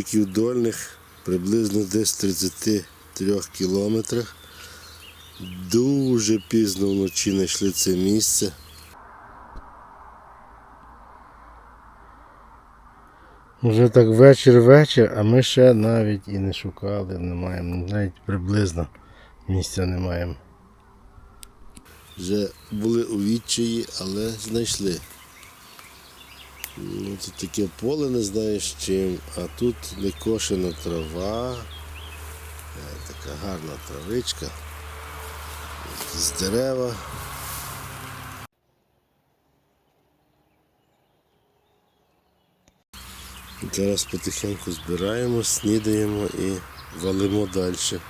Кущиків дольних приблизно десь 33 кілометрах. Дуже пізно вночі знайшли це місце. Вже так вечір-вечір, а ми ще навіть і не шукали, не маємо, навіть приблизно місця не маємо. Вже були у відчаї, але знайшли. Ну, тут таке поле не знаєш чим, а тут не кошена трава, е, така гарна травичка, з дерева. Зараз потихеньку збираємо, снідаємо і валимо далі.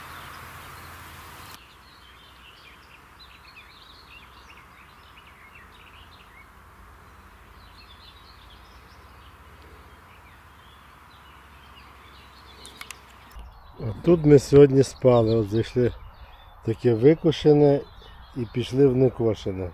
Тут ми сьогодні спали, от зайшли таке викошене і пішли в некошене.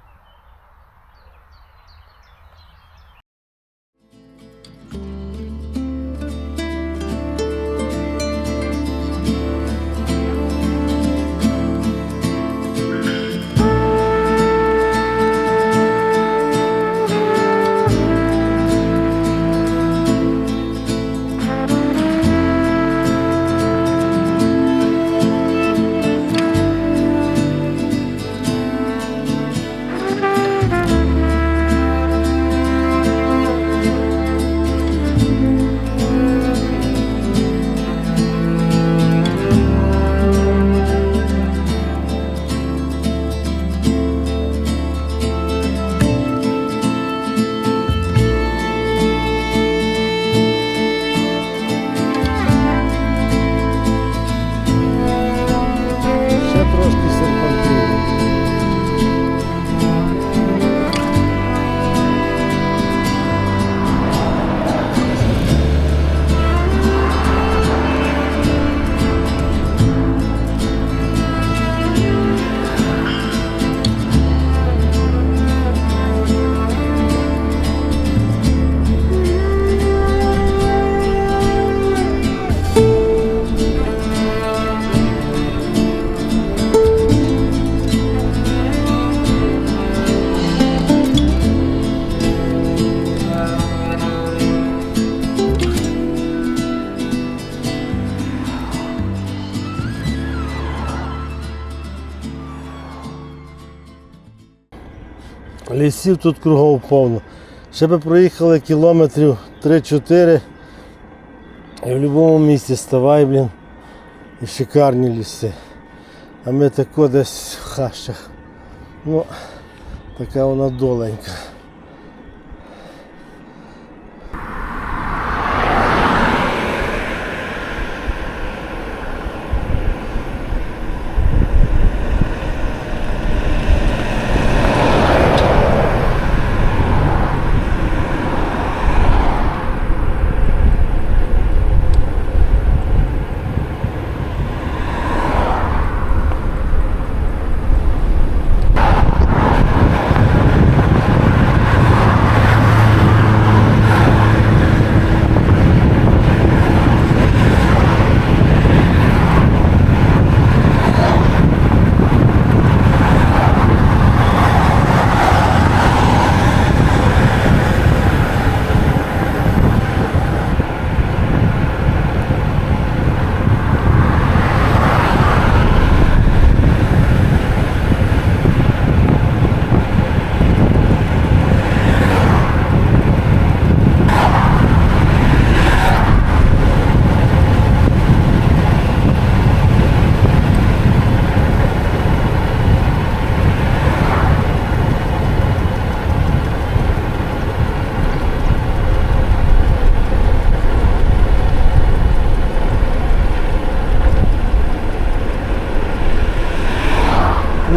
Лісів тут кругом повно. Ще би проїхали кілометрів 3-4 і в будь-якому місці ставай, блін. І шикарні ліси. А ми тако десь в хащах. Ну, така вона доленька.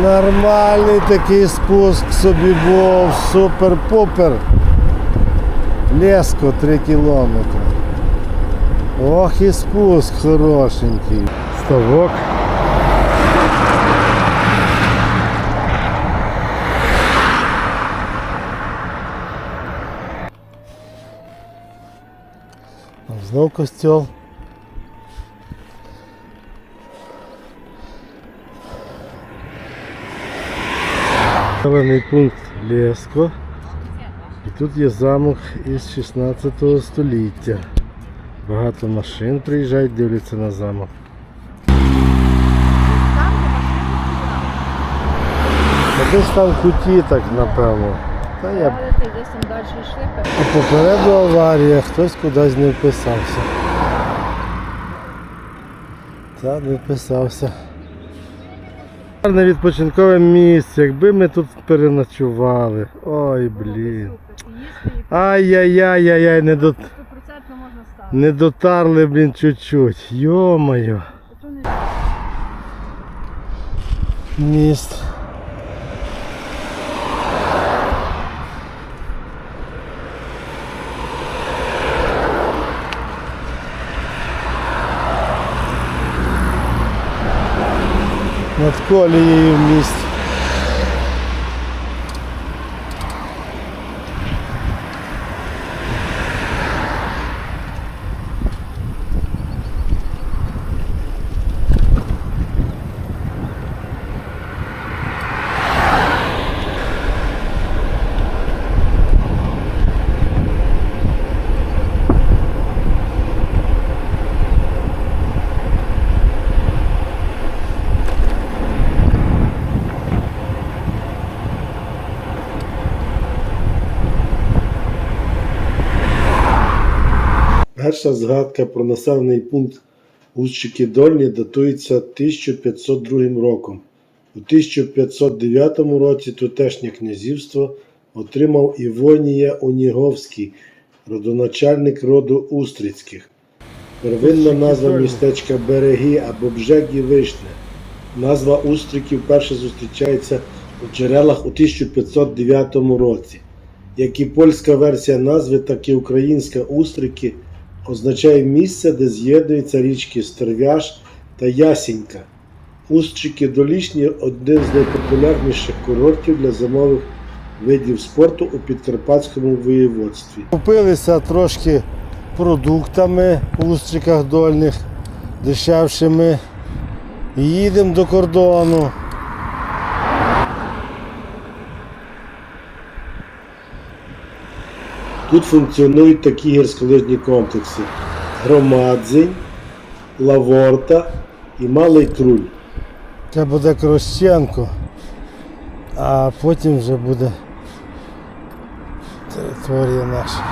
Нормальний такий спуск собі був, супер-пупер. Леско 3 кілометри. Ох і спуск хорошенький. Ставок. Знов костьол. Населений пункт Лєско. І тут є замок із 16 століття. Багато машин приїжджають, дивляться на замок. Та Десь там куті так напевно. Та я а попереду аварія, хтось кудись не вписався. Та не вписався. Гарне відпочинкове місце, якби ми тут переночували. Ой, блін. Ай-яй-яй-яй-яй, не, до... Не дотарли, блін, чуть-чуть. Йо-моє. Міст. Над міст. Перша згадка про населений пункт Устчики Дольні датується 1502 роком. У 1509 році тутешнє князівство отримав Івонія Оніговський, родоначальник роду Устрицьких. Первинна назва містечка Береги або Бжегі Вишне. Назва Устриків перше зустрічається у джерелах у 1509 році. Як і польська версія назви, так і українська Устрики означає місце, де з'єднуються річки Стерв'яж та Ясінька. Устчики Долішні один з найпопулярніших курортів для зимових видів спорту у Підкарпатському воєводстві. Купилися трошки продуктами у устриках дольних, дешевшими. Їдемо до кордону. Тут функціонують такі гірськолижні комплекси: Громадзень, Лаворта і Малий Круль. Це буде Крощенко, а потім вже буде територія наша.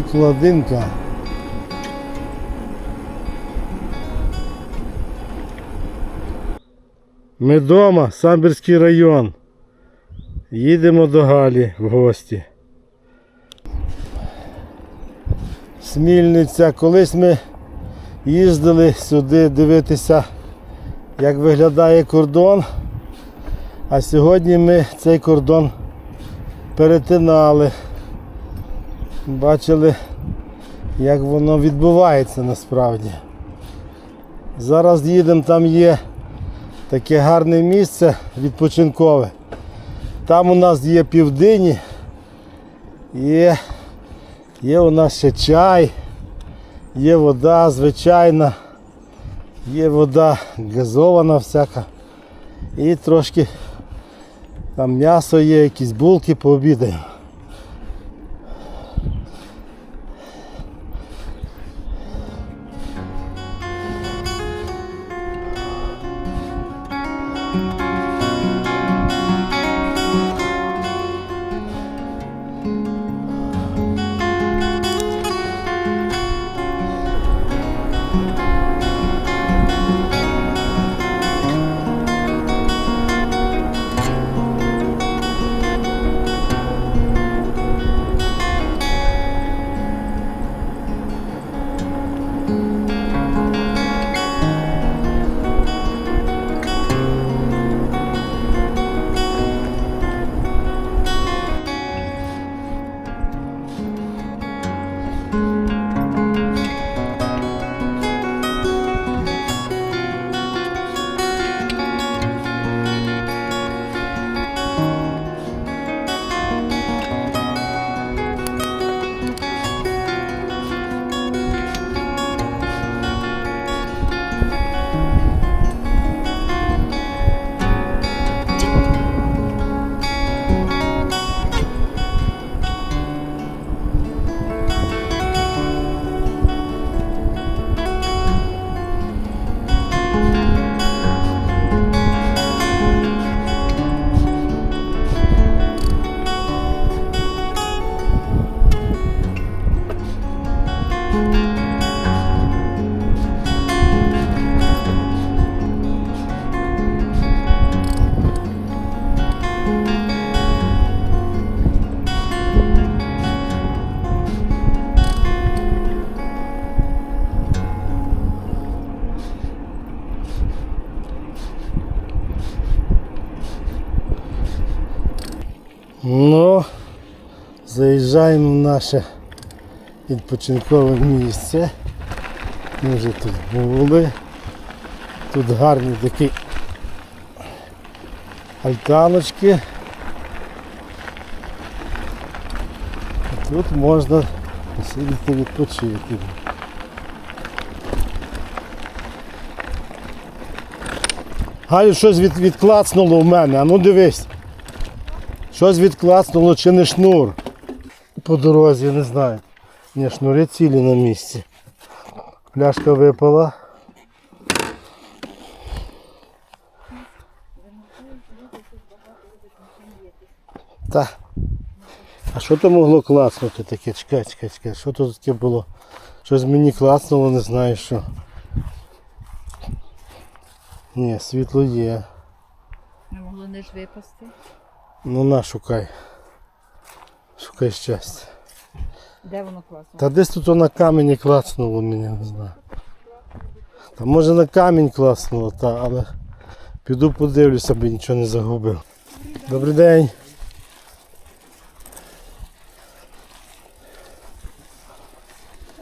Кладинка. Ми вдома, Самбірський район. Їдемо до Галі в гості. Смільниця. Колись ми їздили сюди дивитися, як виглядає кордон. А сьогодні ми цей кордон перетинали. Бачили, як воно відбувається насправді. Зараз їдемо, там є таке гарне місце відпочинкове. Там у нас є півдині, є, є у нас ще чай, є вода звичайна, є вода газована всяка. І трошки там м'ясо є, якісь булки пообідаємо. Заїжджаємо в наше відпочинкове місце. Ми вже тут були. Тут гарні такі альтаночки. Тут можна посидіти відпочити. Галю, щось від, відклацнуло в мене, а ну дивись. Щось відклацнуло чи не шнур. По дорозі, не знаю. Ні, шнури цілі на місці. Пляшка випала. Та. А що то могло клацнути таке? Чекай, чекай, чекай. Що тут таке було? Щось мені клацнуло, не знаю що. Ні, світло є. Не могло не ж випасти. Ну на, шукай. Шукай щастя. Де воно класно? Та десь тут на камені клацнуло мені, не знаю. Та може на камінь клацнуло, та, але піду подивлюся, аби нічого не загубив. Добрий день.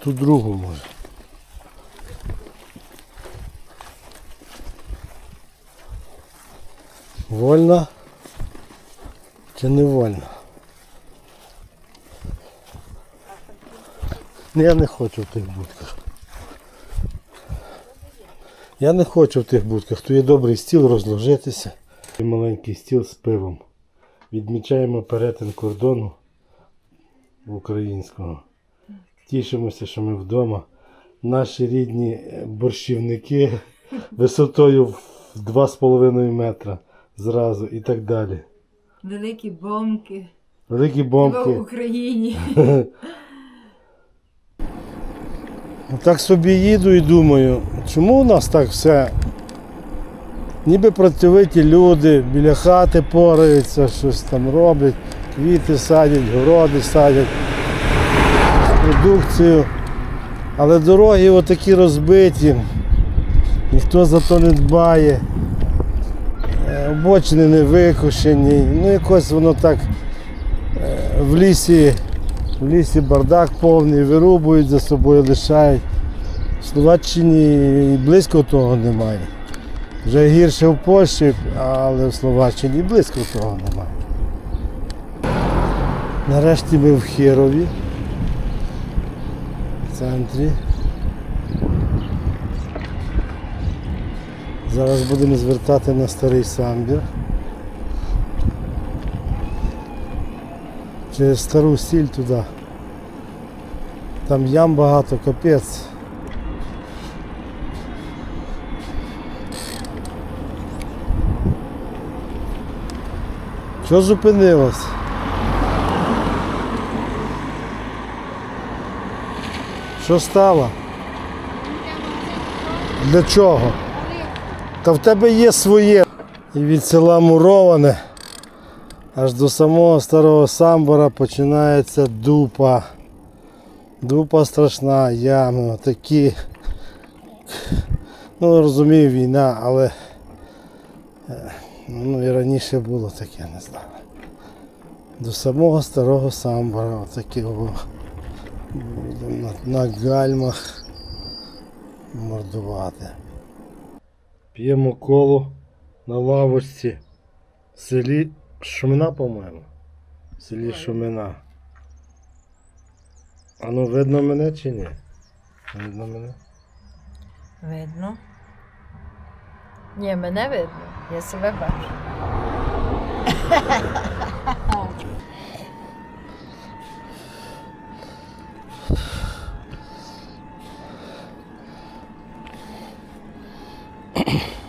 Тут другу може. Вольно чи не вольно? Я не хочу в тих будках. Я не хочу в тих будках. Тут є добрий стіл розложитися. І маленький стіл з пивом. Відмічаємо перетин кордону українського. Тішимося, що ми вдома. Наші рідні борщівники висотою в 2,5 метра зразу і так далі. Великі бомки. Великі В бомки. Україні. Так собі їду і думаю, чому у нас так все? Ніби працьовиті люди біля хати пораються, щось там роблять, квіти садять, городи садять, продукцію. Але дороги отакі розбиті, ніхто за то не дбає, е, обочини не викошені, ну якось воно так е, в лісі в лісі бардак повний, вирубують за собою, лишають. В Словаччині близько того немає. Вже гірше в Польщі, але в Словаччині близько того немає. Нарешті ми в Хірові, в центрі. Зараз будемо звертати на старий самбір. Через стару сіль туди. Там ям багато, капець. Що зупинилось? Що стало? Для чого? Та в тебе є своє. І від села Муроване аж до самого старого самбора починається дупа. Дупа страшна, ями, такі. Ну, розумію, війна, але е, ну і раніше було таке, не знаю. До самого старого самбора, отакі о, на, на гальмах мордувати. П'ємо коло на лавочці в селі Шумина, по-моєму. В селі Шумина. А ну видно мене чи ні? Видно мене? Видно. Ні, мене видно. Я себе бачу.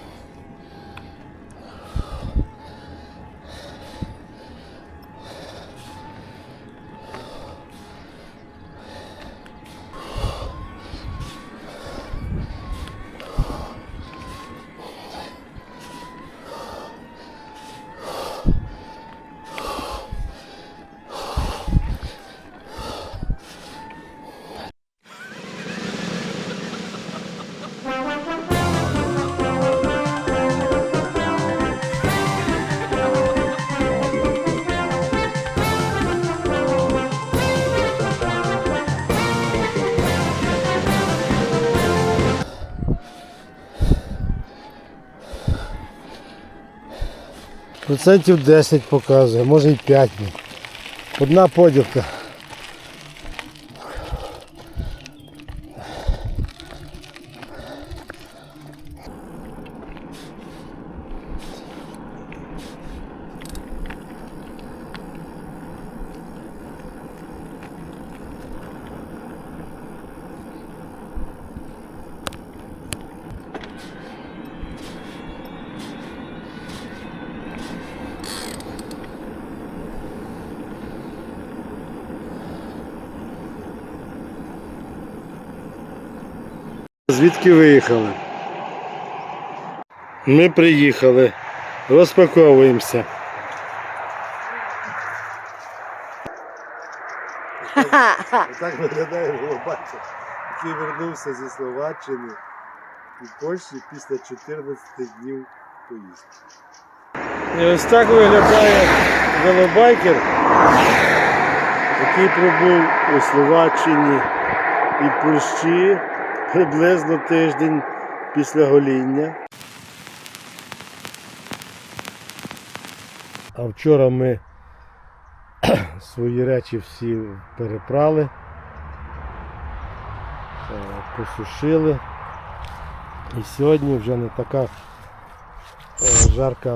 Процентів 10 показує, може і 5. Одна поділка. Звідки виїхали? Ми приїхали. Розпаковуємося. Так виглядає голубача, який вернувся зі Словаччини і Польщі після 14 днів поїздки. І ось так виглядає велобайкер, який пробув у Словаччині і Польщі приблизно тиждень після гоління. А вчора ми свої речі всі перепрали, е, посушили. І сьогодні вже не така е, жарка